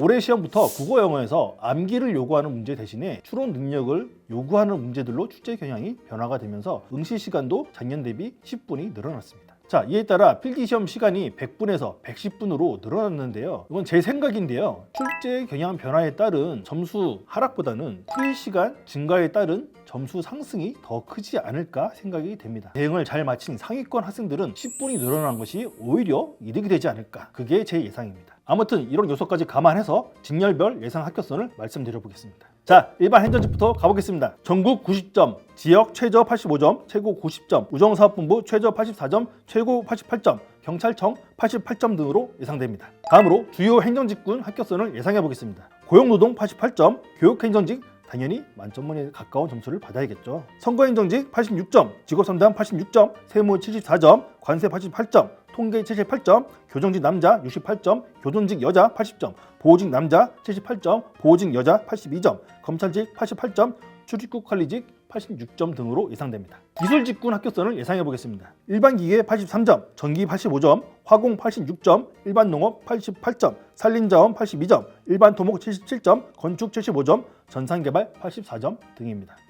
올해 시험부터 국어 영어에서 암기를 요구하는 문제 대신에 추론 능력을 요구하는 문제들로 출제 경향이 변화가 되면서 응시 시간도 작년 대비 10분이 늘어났습니다. 자, 이에 따라 필기 시험 시간이 100분에서 110분으로 늘어났는데요. 이건 제 생각인데요. 출제 경향 변화에 따른 점수 하락보다는 풀이 시간 증가에 따른 점수 상승이 더 크지 않을까 생각이 됩니다. 대응을 잘 마친 상위권 학생들은 10분이 늘어난 것이 오히려 이득이 되지 않을까. 그게 제 예상입니다. 아무튼 이런 요소까지 감안해서 직렬별 예상 합격선을 말씀드려 보겠습니다. 자, 일반 행정직부터 가보겠습니다. 전국 90점, 지역 최저 85점, 최고 90점, 우정사업본부 최저 84점, 최고 88점, 경찰청 88점 등으로 예상됩니다. 다음으로 주요 행정직군 합격선을 예상해 보겠습니다. 고용노동 88점, 교육행정직 당연히 만점만에 가까운 점수를 받아야겠죠. 선거행정직 86점, 직업상담 86점, 세무 74점, 관세 88점, 통계 78점, 교정직 남자 68점, 교전직 여자 80점, 보호직 남자 78점, 보호직 여자 82점, 검찰직 88점, 출입국 관리직 86점 등으로 예상됩니다. 기술 직군 합격선을 예상해 보겠습니다. 일반 기계 83점, 전기 85점, 화공 86점, 일반 농업 88점, 산림자원 82점, 일반 토목 77점, 건축 75점, 전산개발 84점 등입니다.